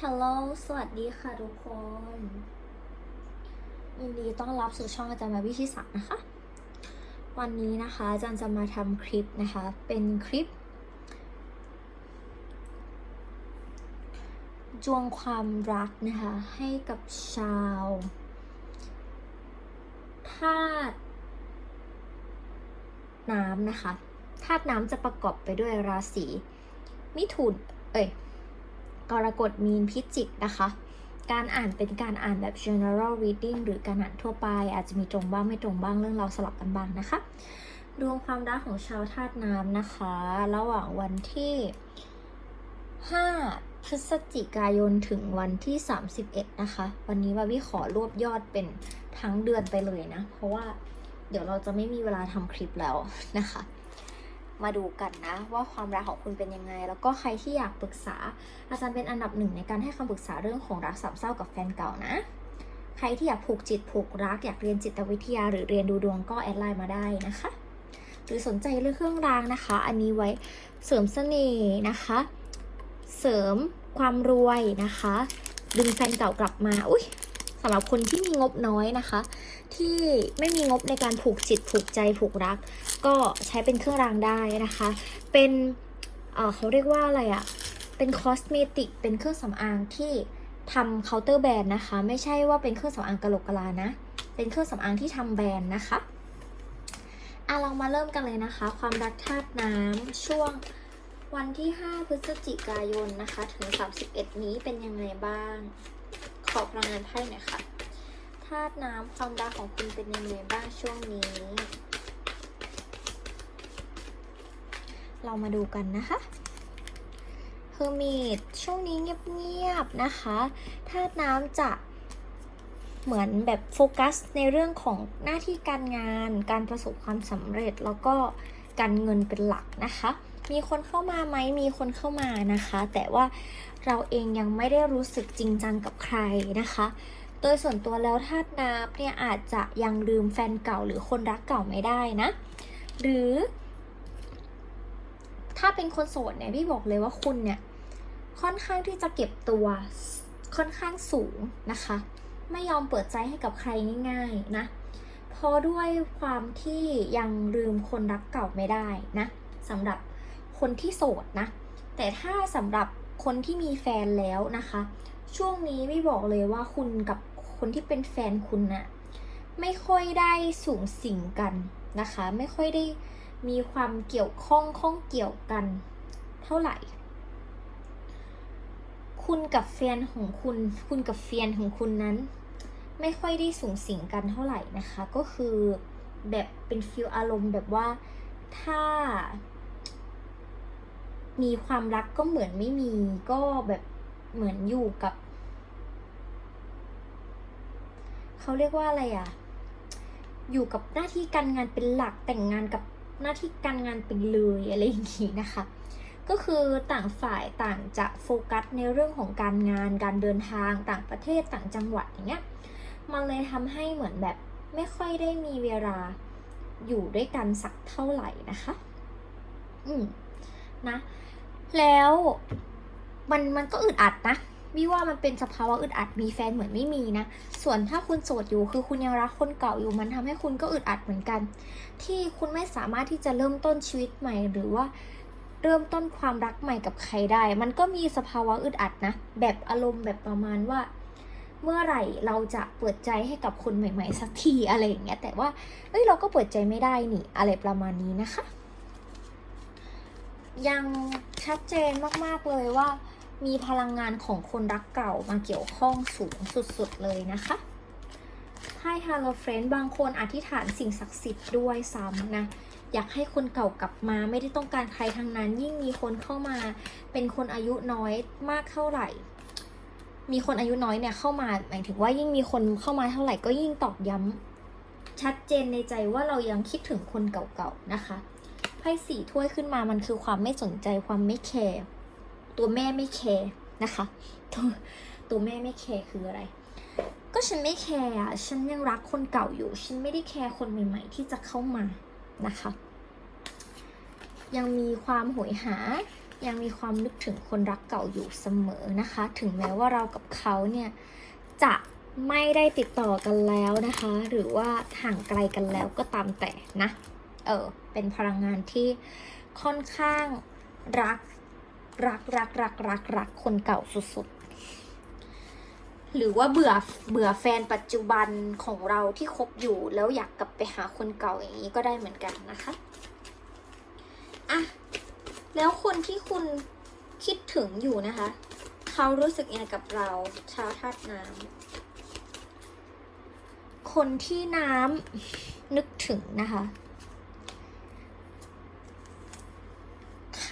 Hello สวัสดีค่ะทุกคนยินดีต้อนรับสู่ช่องอาจารย์มาวิชิสานะคะ วันนี้นะคะอาจารย์จะมาทำคลิปนะคะ เป็นคลิป จวงความรักนะคะ ให้กับชาวธาตุน้ำนะคะธาตุน้ำจะประกอบไปด้วยราศีมิถุน เอ้ย กรกฎมีนพิจิกนะคะ การอ่านเป็นการอ่านแบบ general reading หรือการอ่านทั่วไป อาจจะมีตรงบ้างไม่ตรงบ้างเรื่องเราสลับกันบ้างนะคะ ดวงความรักของชาวธาตุน้ำนะคะ ระหว่างวันที่ 5 พฤศจิกายนถึงวันที่ 31 นะคะ วันนี้ว่าวิขอรวบยอดเป็นทั้งเดือนไปเลยนะ เพราะว่าเดี๋ยวเราจะไม่มีเวลาทำคลิปแล้วนะคะ มาดูกันนะว่าความรักของคุณเป็นยังไง แล้วก็ใครที่อยากปรึกษา อาจารย์เป็นอันดับหนึ่งในการให้คำปรึกษาเรื่องของรักสามเศร้ากับแฟนเก่านะ ใครที่อยากผูกจิตผูกรักอยากเรียนจิตวิทยา หรือเรียนดูดวงก็แอดไลน์มาได้นะคะ หรือสนใจเรื่องเครื่องรางนะคะ อันนี้ไว้เสริมเสน่ห์นะคะ เสริมความรวยนะคะ ดึงแฟนเก่ากลับมา อุ้ย สำหรับคนที่มีงบน้อยนะคะ ที่ไม่มีงบในการผูกจิตผูกใจผูกรัก ก็ใช้เป็นเครื่องรางได้นะคะ เป็นเเขาเรียกว่าอะไรอะเป็นคอสเมติกเป็นเครื่องสำอางที่ทำเคาน์เตอร์แบรนด์นะคะ ไม่ใช่ว่าเป็นเครื่องสำอางกะโหลกกะลานะ เป็นเครื่องสำอางที่ทำแบรนด์นะคะอะเรามาเริ่มกันเลยนะคะ ความรักธาตุน้ำช่วงวันที่ 5 พฤศจิกายนนะคะ ถึง 31 นี้เป็นยังไงบ้าง ขอพลังงานไพ่หน่อยค่ะธาตุน้ำความรักของคุณเป็นยังไงบ้างช่วงนี้ เรามาดูกันนะคะเฮอร์มิตช่วงนี้เงียบๆนะคะธาตุน้ำจะเหมือนแบบโฟกัสในเรื่องของหน้าที่การงาน การประสบความสำเร็จแล้วก็การเงินเป็นหลักนะคะ มีคนเข้ามาไหมมีคนเข้ามานะคะ แต่ว่าเราเองยังไม่ได้รู้สึกจริงจังกับใครนะคะ โดยส่วนตัวแล้วธาตุน้ำเนี่ยอาจจะยังลืมแฟนเก่าหรือคนรักเก่าไม่ได้นะ หรือ ถ้าเป็นคนโสดเนี่ยพี่บอกเลยว่าคุณเนี่ยค่อนข้างที่จะเก็บตัวค่อนข้างสูงนะคะ ไม่ยอมเปิดใจให้กับใครง่าย ๆนะเพราะด้วยความที่ยังลืมคนรักเก่าไม่ได้นะสำหรับ คนที่โสดนะ แต่ถ้าสำหรับคนที่มีแฟนแล้วนะคะ ช่วงนี้ไม่บอกเลยว่าคุณกับคนที่เป็นแฟนคุณนะ่ะไม่ค่อยได้สูงสิงกันนะคะ ไม่ค่อยได้มีความเกี่ยวข้องข้องเกี่ยวกัน เท่าไหร่ คุณกับแฟนของคุณ คุณกับแฟนของคุณนั้น ไม่ค่อยได้สูงสิงกันเท่าไหร่นะคะ ก็คือแบบเป็นฟิลอารมณ์แบบว่าถ้า มีความรักก็เหมือนไม่มีก็แบบเหมือนอยู่กับ เขาเรียกว่าอะไรอะอยู่กับหน้าที่การงานเป็นหลักแต่งงานกับหน้าที่การงานไปเลยอะไรอย่างนี้นะคะ ก็คือต่างฝ่ายต่างจะโฟกัสในเรื่องของการงานการเดินทางต่างประเทศต่างจังหวัดอย่างเงี้ยมันเลยทำให้เหมือนแบบไม่ค่อยได้มีเวลาอยู่ด้วยกันสักเท่าไหร่นะคะ อืม นะ แล้วมันมันก็อึดอัดนะวิว่ามันเป็นสภาวะอึดอัดมีแฟนเหมือนไม่มีนะ ส่วนถ้าคุณโสดอยู่คือคุณยังรักคนเก่าอยู่มันทำให้คุณก็อึดอัดเหมือนกัน ที่คุณไม่สามารถที่จะเริ่มต้นชีวิตใหม่หรือว่าเริ่มต้นความรักใหม่กับใครได้ มันก็มีสภาวะอึดอัดนะ แบบอารมณ์แบบประมาณว่า เมื่อไหร่เราจะเปิดใจให้กับคนใหม่ ๆ สักทีอะไรอย่างเงี้ย แต่ว่าเอ้ยเราก็เปิดใจไม่ได้นี่อะไรประมาณนี้นะคะ ยังชัดเจนมากๆเลยว่า มีพลังงานของคนรักเก่ามาเกี่ยวข้องสูงสุดๆเลยนะคะไพ่ฮาโลเฟรนบางคนอธิษฐานสิ่งศักดิ์สิทธิ์ด้วยซ้ำนะอยากให้คนเก่ากลับมาไม่ได้ต้องการใครทั้งนั้น ยิ่งมีคนเข้ามาเป็นคนอายุน้อยมากเท่าไหร่ มีคนอายุน้อยเนี่ยเข้ามาหมายถึงว่ายิ่งมีคนเข้ามาเท่าไหร่ก็ยิ่งตอกย้ำชัดเจนในใจว่าเรายังคิดถึงคนเก่าๆนะคะ พ่สี่ถ้วยขึ้นมามันคือความไม่สนใจความไม่แคร์ตัวแม่ไม่แคร์นะคะ ตัวตัวแม่ไม่แคร์คืออะไร ก็ฉันไม่แคร์อะฉันยังรักคนเก่าอยู่ ฉันไม่ได้แคร์คนใหม่ ๆ ที่จะเข้ามานะคะ ยังมีความโหยหายังมีความนึกถึงคนรักเก่าอยู่เสมอนะคะ ถึงแม้ว่าเรากับเขาเนี่ยจะไม่ได้ติดต่อกันแล้วนะคะ หรือว่าห่างไกลกันแล้วก็ตามแต่นะ เออเป็นพลังงานที่ค่อนข้างรักรักรักรักรักรักคนเก่าสุดๆ หรือว่าเบื่อเบื่อแฟนปัจจุบันของเราที่คบอยู่แล้วอยากกลับไปหาคนเก่าอย่างนี้ก็ได้เหมือนกันนะคะอะแล้วคนที่คุณคิดถึงอยู่นะคะ เขารู้สึกยังไงกับเราชาวธาตุน้ำคนที่น้ำนึกถึงนะคะ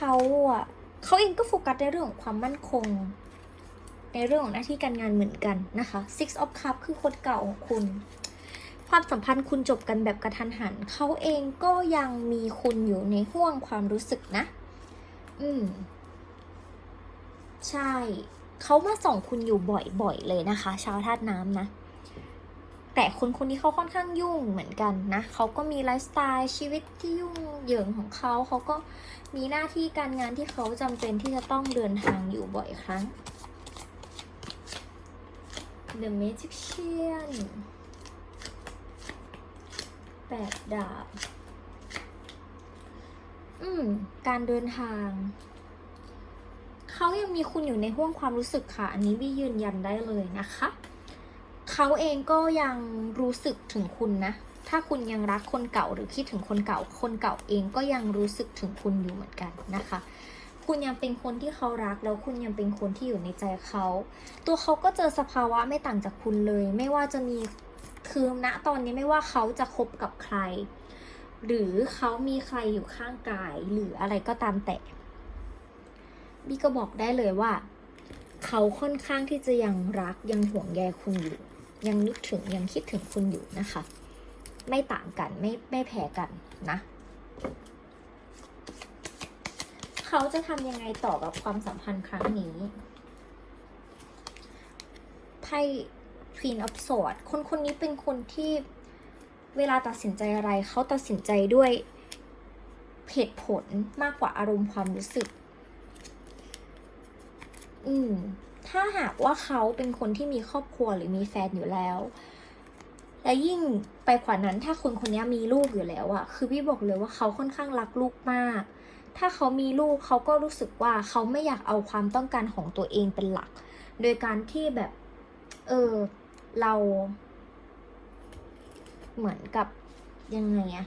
เขาอะเขาเองก็โฟกัสในเรื่องของความมั่นคง ในเรื่องของหน้าที่การงานเหมือนกันนะคะ Six of Cup คือคนเก่าของคุณ ความสัมพันธ์คุณจบกันแบบกระทันหัน เขาเองก็ยังมีคุณอยู่ในห่วงความรู้สึกนะ อืม ใช่ เขามาส่องคุณอยู่บ่อยๆเลยนะคะ ชาวธาตุน้ำนะ แต่คนคนนี้เขาค่อนข้างยุ่งเหมือนกันนะเขาก็มีไลฟ์สไตล์ชีวิตที่ยุ่งเหยิงของเขาเขาก็มีหน้าที่การงานที่เขาจำเป็นที่จะต้องเดินทางอยู่บ่อยครั้ง The Magician แปดดาบ อืม การเดินทาง เขายังมีคุณอยู่ในห่วงความรู้สึกค่ะ อันนี้บี้ยืนยันได้เลยนะคะ เขาเองก็ยังรู้สึกถึงคุณนะ ถ้าคุณยังรักคนเก่าหรือคิดถึงคนเก่า คนเก่าเองก็ยังรู้สึกถึงคุณอยู่เหมือนกันนะคะ คุณยังเป็นคนที่เขารักแล้วคุณยังเป็นคนที่อยู่ในใจเขา ตัวเขาก็เจอสภาวะไม่ต่างจากคุณเลย ไม่ว่าจะมีคือณตอนนี้ไม่ว่าเขาจะคบกับใคร หรือเขามีใครอยู่ข้างกาย หรืออะไรก็ตามแต่บี้ก็บอกได้เลยว่า เขาค่อนข้างที่จะยังรักยังห่วงใยคุณอยู่ ยังนึกถึงยังคิดถึงคุณอยู่นะคะ ไม่ต่างกันไม่ไม่แพ้กันนะ เขาจะทำยังไงต่อกับความสัมพันธ์ครั้งนี้ไพ่ Queen of Swords คนคนนี้เป็นคนที่เวลาตัดสินใจอะไร เขาตัดสินใจด้วยเหตุผลมากกว่าอารมณ์ความรู้สึก อืม ถ้าหากว่าเขาเป็นคนที่มีครอบครัวหรือมีแฟนอยู่แล้ว และยิ่งไปกว่านั้นถ้าคนคนนี้มีลูกอยู่แล้วอะคือพี่บอกเลยว่าเขาค่อนข้างรักลูกมาก ถ้าเขามีลูกเขาก็รู้สึกว่าเขาไม่อยากเอาความต้องการของตัวเองเป็นหลัก โดยการที่แบบ เออเรา เหมือนกับยังไงอะ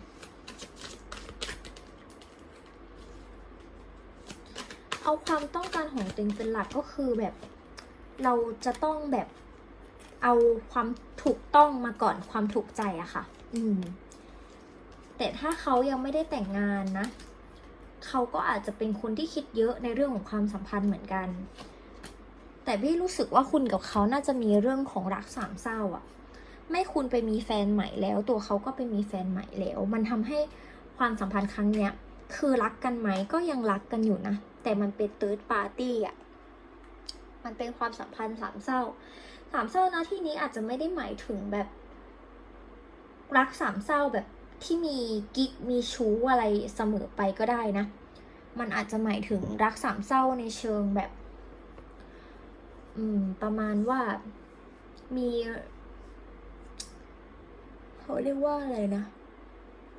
เอาความต้องการของตัวเองเป็นหลักก็คือแบบ เราจะต้องแบบเอาความถูกต้องมาก่อนความถูกใจอะค่ะ อืม แต่ถ้าเขายังไม่ได้แต่งงานนะ เขาก็อาจจะเป็นคนที่คิดเยอะในเรื่องของความสัมพันธ์เหมือนกัน แต่พี่รู้สึกว่าคุณกับเขาน่าจะมีเรื่องของรักสามเศร้าอะไม่คุณไปมีแฟนใหม่แล้ว ตัวเขาก็ไปมีแฟนใหม่แล้ว มันทำให้ความสัมพันธ์ครั้งเนี้ย คือรักกันไหมก็ยังรักกันอยู่นะ แต่มันเป็นเติร์ดปาร์ตี้อะ มันเป็นความสัมพันธ์สามเศร้า สามเศร้านะที่นี้อาจจะไม่ได้หมายถึงแบบ รักสามเศร้าแบบที่มีกิ๊กมีชู้อะไรเสมอไปก็ได้นะ มันอาจจะหมายถึงรักสามเศร้าในเชิงแบบ อืม ประมาณว่ามีเขาเรียกว่าอะไรนะ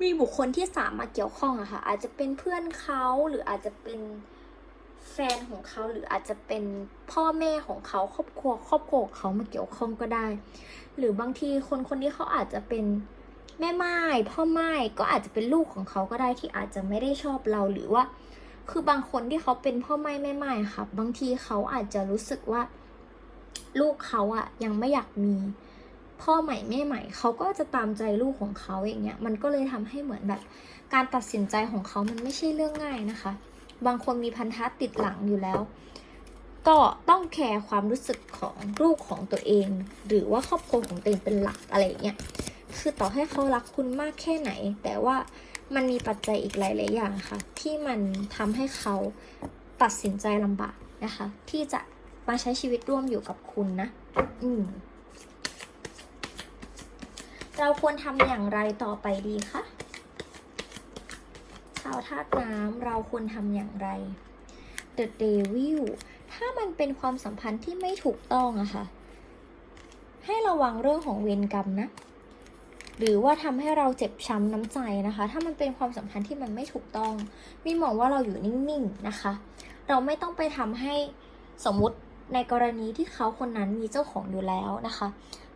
มีบุคคลที่สามมาเกี่ยวข้องอะค่ะ อาจจะเป็นเพื่อนเขาหรืออาจจะเป็น แฟนของเขาหรืออาจจะเป็นพ่อแม่ของเขาครอบครัวครอบครัวของเขามาเกี่ยวข้องก็ได้ หรือบางทีคนคนนี้เขาอาจจะเป็นแม่ไม้พ่อไม้ก็อาจจะเป็นลูกของเขาก็ได้ที่อาจจะไม่ได้ชอบเราหรือว่า คือบางคนที่เขาเป็นพ่อไม้แม่ไม้ค่ะบางทีเขาอาจจะรู้สึกว่า ลูกเขาอะยังไม่อยากมีพ่อใหม่แม่ใหม่เขาก็จะตามใจลูกของเขาอย่างเงี้ยมันก็เลยทำให้เหมือนแบบ การตัดสินใจของเขามันไม่ใช่เรื่องง่ายนะคะ บางคนมีพันธะติดหลังอยู่แล้ว ก็ต้องแคร์ความรู้สึกของลูกของตัวเอง หรือว่าครอบครัวของตัวเองเป็นหลักอะไรเงี้ยคือต่อให้เขารักคุณมากแค่ไหน แต่ว่ามันมีปัจจัยอีกหลาย ๆ อย่างค่ะ ที่มันทำให้เขาตัดสินใจลำบากนะคะ ที่จะมาใช้ชีวิตร่วมอยู่กับคุณนะ อืมเราควรทำอย่างไรต่อไปดีคะ ธาตุน้ำเราควรทำอย่างไร the devil ถ้ามันเป็นความสัมพันธ์ที่ไม่ถูกต้องอะค่ะ ให้ระวังเรื่องของเวรกรรมนะ หรือว่าทำให้เราเจ็บช้ำน้ำใจนะคะ ถ้ามันเป็นความสัมพันธ์ที่มันไม่ถูกต้อง มีมองว่าเราอยู่นิ่งๆนะคะ เราไม่ต้องไปทำให้สมมุติในกรณีที่เขาคนนั้นมีเจ้าของอยู่แล้วนะคะ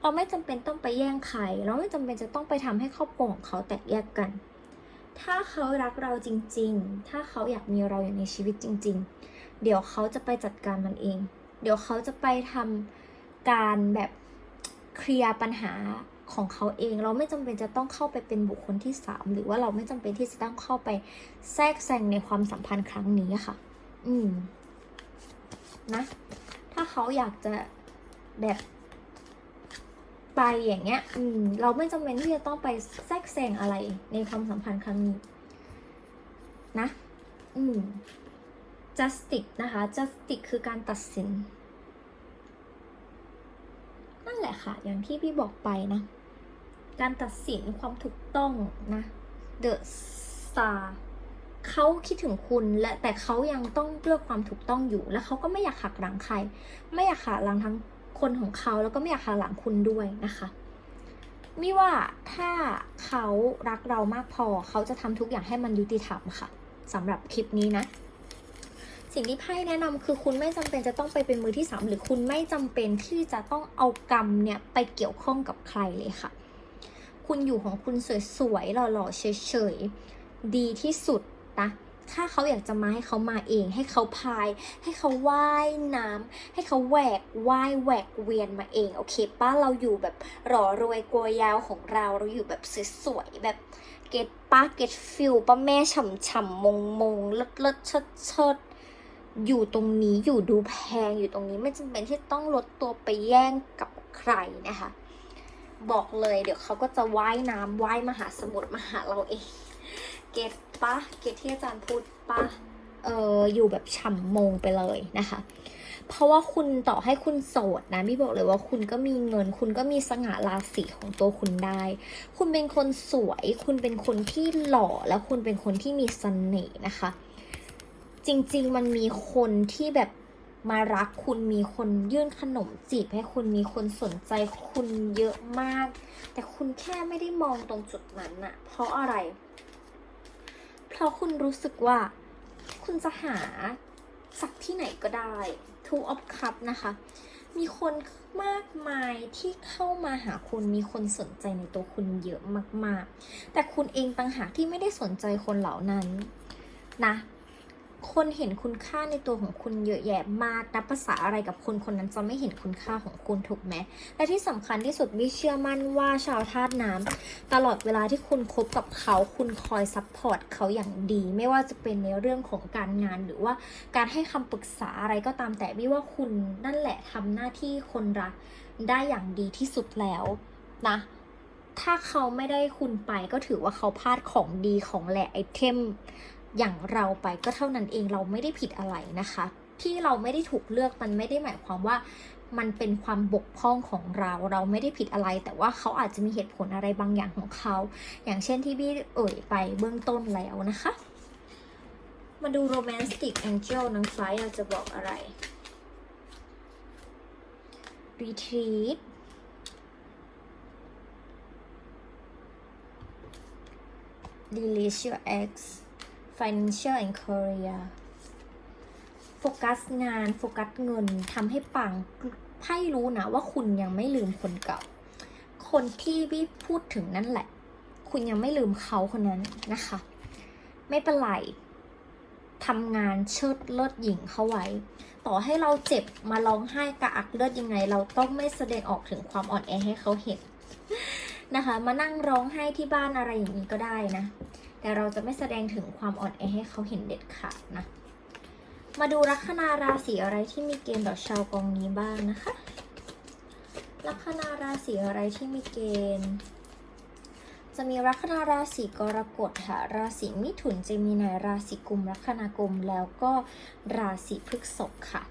เราไม่จำเป็นต้องไปแย่งใคร เราไม่จำเป็นจะต้องไปทำให้ครอบครัวของเขาแตกแยกกัน ถ้าเขารักเราจริง ๆ ถ้าเขาอยากมีเราอยู่ในชีวิตจริง ๆ เดี๋ยวเขาจะไปจัดการมันเอง เดี๋ยวเขาจะไปทำการแบบเคลียร์ปัญหาของเขาเอง เราไม่จำเป็นจะต้องเข้าไปเป็นบุคคลที่สามหรือว่าเราไม่จำเป็นที่จะต้องเข้าไปแทรกแซงในความสัมพันธ์ครั้งนี้ค่ะ อืม นะ ถ้าเขาอยากจะแบบ ไปอย่างเงี้ย อืม เราไม่จำเป็นที่จะต้องไปแทรกแซงอะไรในความสัมพันธ์ครั้งนี้ นะ อืม justice นะคะ justice คือการตัดสิน นั่นแหละค่ะ อย่างที่พี่บอกไปนะ การตัดสินความถูกต้องนะ the star เขาคิดถึงคุณและแต่เขายังต้องเลือกความถูกต้องอยู่ และเขาก็ไม่อยากหักหลังใคร ไม่อยากหักหลังทั้ง คนของเขาแล้วก็ไม่อยากหักหลังคุณด้วยนะคะมิว่าถ้าเขารักเรามากพอเขาจะทำทุกอย่างให้มันยุติธรรมค่ะสำหรับคลิปนี้นะ สิ่งที่ไพ่แนะนำคือคุณไม่จำเป็นจะต้องไปเป็นมือที่สามหรือคุณไม่จำเป็นที่จะต้องเอากรรมเนี่ยไปเกี่ยวข้องกับใครเลยค่ะ คุณอยู่ของคุณสวยๆหล่อๆเฉยๆดีที่สุดนะ ถ้าเขาอยากจะมาให้เขามาเอง ให้เขาพาย ให้เขาว่ายน้ำให้เขาแหวกว่ายแหวกเวียนมาเองโอเคป้าเราอยู่แบบหล่อรวยกลัวยาวของเราเราอยู่แบบสวยๆแบบเกตป้าเกตฟิลป้าแม่ฉ่ำๆมงมงเลิศเลิศเชิดเชิดอยู่ตรงนี้อยู่ดูแพงอยู่ตรงนี้ไม่จำเป็นที่ต้องลดตัวไปแย่งกับใครนะคะ บอกเลยเดี๋ยวเขาก็จะว่ายน้ำว่ายมหาสมุทรมาหาเราเอง เก็ตปะเก็ตที่อาจารย์พูดปะเอออยู่แบบฉ่ำมงไปเลยนะคะ เพราะว่าคุณต่อให้คุณโสดนะพี่บอกเลยว่าคุณก็มีเงิน คุณก็มีสง่าราศีของตัวคุณได้ คุณเป็นคนสวย คุณเป็นคนที่หล่อและคุณเป็นคนที่มีเสน่ห์นะคะ จริงๆมันมีคนที่แบบมารักคุณมีคนยื่นขนมจีบให้คุณมีคนสนใจคุณเยอะมาก แต่คุณแค่ไม่ได้มองตรงจุดนั้นน่ะเพราะอะไรเพราะคุณรู้สึกว่า คุณจะหาสักที่ไหนก็ได้ Two of Cup นะคะ มีคนมากมายที่เข้ามาหาคุณมีคนสนใจในตัวคุณเยอะมาก ๆ แต่คุณเองต่างหากที่ไม่ได้สนใจคนเหล่านั้นนะ คนเห็นคุณค่าในตัวของคุณเยอะแยะมากนับภาษาอะไรกับคนคนนั้นจะไม่เห็นคุณค่าของคุณถูกไหมและที่สำคัญที่สุดวิเชื่อมั่นว่าชาวธาตุน้ำตลอดเวลาที่คุณคบกับเขาคุณคอยซัพพอร์ตเขาอย่างดี ไม่ว่าจะเป็นในเรื่องของการงาน หรือว่าการให้คำปรึกษาอะไรก็ตามแต่วิว่าคุณนั่นแหละทำหน้าที่คนรักได้อย่างดีที่สุดแล้วนะถ้าเขาไม่ได้คุณไปก็ถือว่าเขาพลาดของดีของแหละไอเทม อย่างเราไปก็เท่านั้นเองเราไม่ได้ผิดอะไรนะคะ ที่เราไม่ได้ถูกเลือกมันไม่ได้หมายความว่ามันเป็นความบกพร่องของเราเราไม่ได้ผิดอะไร แต่ว่าเขาอาจจะมีเหตุผลอะไรบางอย่างของเขา อย่างเช่นที่พี่เอ่ยไปเบื้องต้นแล้วนะคะ มาดู romantic angel นางฟ้าอยากจะบอกอะไร retreat release your ex financial and career โฟกัสงาน โฟกัสเงินทำให้ปังไพ่รู้นะว่าคุณยังไม่ลืมคนเก่า คนที่พี่พูดถึงนั่นแหละ คุณยังไม่ลืมเขาคนนั้นนะคะ ไม่เป็นไรทำงานเชิดเลิศหญิงเข้าไว้ ต่อให้เราเจ็บมาร้องไห้กระอักเลือดยังไง เราต้องไม่แสดงออกถึงความอ่อนแอให้เขาเห็นนะคะ มานั่งร้องไห้ที่บ้านอะไรอย่างนี้ก็ได้นะ แต่เราจะไม่แสดงถึงความอ่อนแอให้เขาเห็นเด็ดขาดนะ มาดูลัคนาราศีอะไรที่มีเกณฑ์ต่อชาวกองนี้บ้างนะคะ ลัคนาราศีอะไรที่มีเกณฑ์ จะมีลัคนาราศีกรกฎค่ะ ราศีมิถุนเจมินายราศีกุมลัคนากุมแล้วก็ราศีพฤษภค่ะ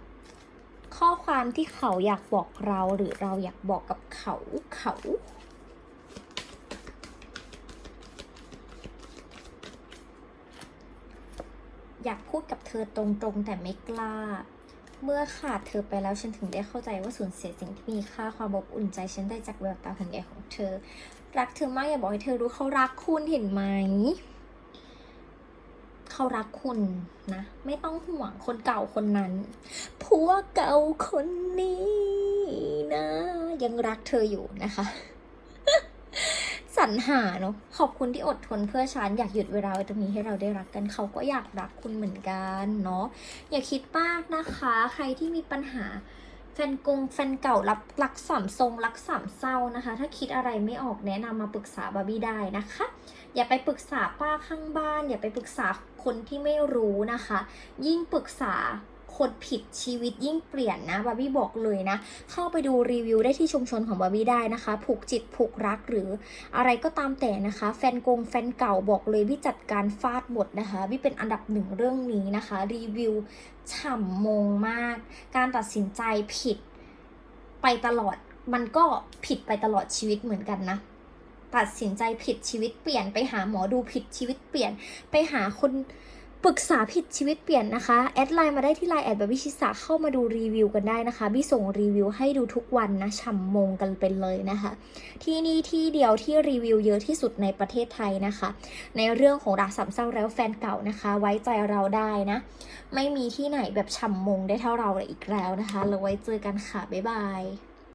ข้อความที่เขาอยากบอกเราหรือเราอยากบอกกับเขาเขา อยากพูดกับเธอตรงๆ แต่ไม่กล้า เมื่อขาดเธอไปแล้วฉันถึงได้เข้าใจว่าสูญเสียสิ่งที่มีค่าความอบอุ่นใจฉันได้จากแววตาหันใหญ่ของเธอ รักเธอมากอย่าบอกให้เธอรู้เขารักคุณเห็นไหมเขารักคุณนะ ไม่ต้องห่วงคนเก่าคนนั้นผัวเก่าคนนี้นะ ยังรักเธออยู่นะคะ รหาเนาะขอบคุณที่อดทนเพื่อฉันอยากหยุดเวลาไว้ตรงนี้ให้เราได้รักกันเขาก็อยากรักคุณเหมือนกันเนาะอย่าคิดมากนะคะ ใครที่มีปัญหาแฟนกงแฟนเก่ารักรักสามทรงรักสามเศร้านะคะ ถ้าคิดอะไรไม่ออกแนะนำมาปรึกษาบาร์บี้ได้นะคะ อย่าไปปรึกษาป้าข้างบ้าน อย่าไปปรึกษาคนที่ไม่รู้นะคะ ยิ่งปรึกษา คนผิดชีวิตยิ่งเปลี่ยนนะบาร์บี้บอกเลยนะ เข้าไปดูรีวิวได้ที่ชุมชนของบาร์บี้ได้นะคะ ผูกจิตผูกรักหรืออะไรก็ตามแต่นะคะ แฟนกงแฟนเก่าบอกเลยพี่จัดการฟาดหมดนะคะพี่เป็นอันดับหนึ่งเรื่องนี้นะคะ รีวิวฉ่ำมงมาก การตัดสินใจผิดไปตลอดมันก็ผิดไปตลอดชีวิตเหมือนกันนะตัดสินใจผิดชีวิตเปลี่ยนไปหาหมอดูผิดชีวิตเปลี่ยนไปหาคน ปรึกษาผิดชีวิตเปลี่ยนนะคะ แอดไลน์มาได้ที่ไลน์แอดแบบวิชิสาเข้ามาดูรีวิวกันได้นะคะพี่ส่งรีวิวให้ดูทุกวันนะฉ่ำมงกันเป็นเลยนะคะ ที่นี่ที่เดียวที่รีวิวเยอะที่สุดในประเทศไทยนะคะ ในเรื่องของรักสามเศร้าแล้วแฟนเก่านะคะ ไว้ใจเราได้นะ ไม่มีที่ไหนแบบฉ่ำมงได้เท่าเราเลยอีกแล้วนะคะเราไว้เจอกันค่ะบ๊ายบาย